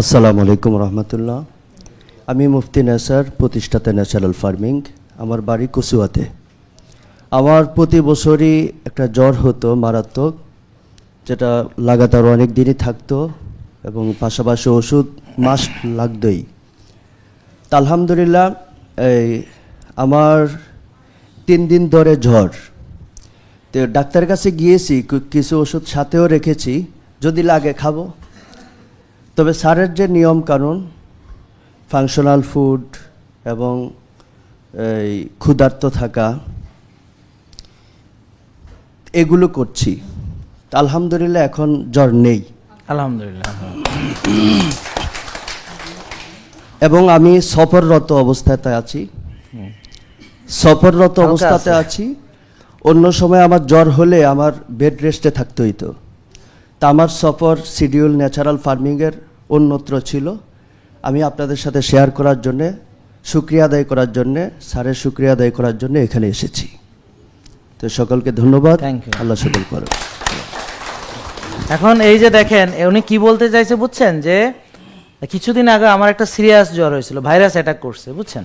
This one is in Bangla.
আসসালামু আলাইকুম রহমতুল্লাহ। আমি মুফতি নেসার, প্রতিষ্ঠাতা ন্যাচারাল ফার্মিং, আমার বাড়ি কচুয়াতে। আমার প্রতি বছরই একটা জ্বর হতো মারাত্মক, যেটা লাগাতার অনেক দিনই থাকতো এবং পাশাপাশি ওষুধ মাস লাগতোই। আলহামদুলিল্লাহ, এই আমার তিন দিন ধরে জ্বর। তো ডাক্তারের কাছে গিয়েছি কিছু ওষুধ সাথেও রেখেছি, যদি লাগে খাব। তবে স্যারের যে নিয়ম কানুন ফাংশনাল ফুড এবং এই ক্ষুধার্ত থাকা এগুলো করছি। আলহামদুলিল্লাহ এখন জ্বর নেই। আলহামদুলিল্লাহ। এবং আমি সফররত অবস্থাতে আছি। সফররত অবস্থাতে আছি। অন্য সময় আমার জ্বর হলে আমার বেড রেস্টে থাকতে হইতো। তা আমার সফর শিডিউল ন্যাচারাল ফার্মিংয়ের অন্যত্র ছিল। আমি আপনাদের সাথে শেয়ার করার জন্যে সুক্রিয়া আদায় করার জন্যে স্যারের সুক্রিয়া আদায় করার জন্য এখানে এসেছি। তো সকলকে ধন্যবাদ। থ্যাংক ইউ আল্লাহ সকল করো এখন এই যে দেখেন উনি কি বলতে চাইছে বুঝছেন? যে কিছুদিন আগে আমার একটা সিরিয়াস জ্বর হয়েছিল ভাইরাস অ্যাটাক করছে বুঝছেন?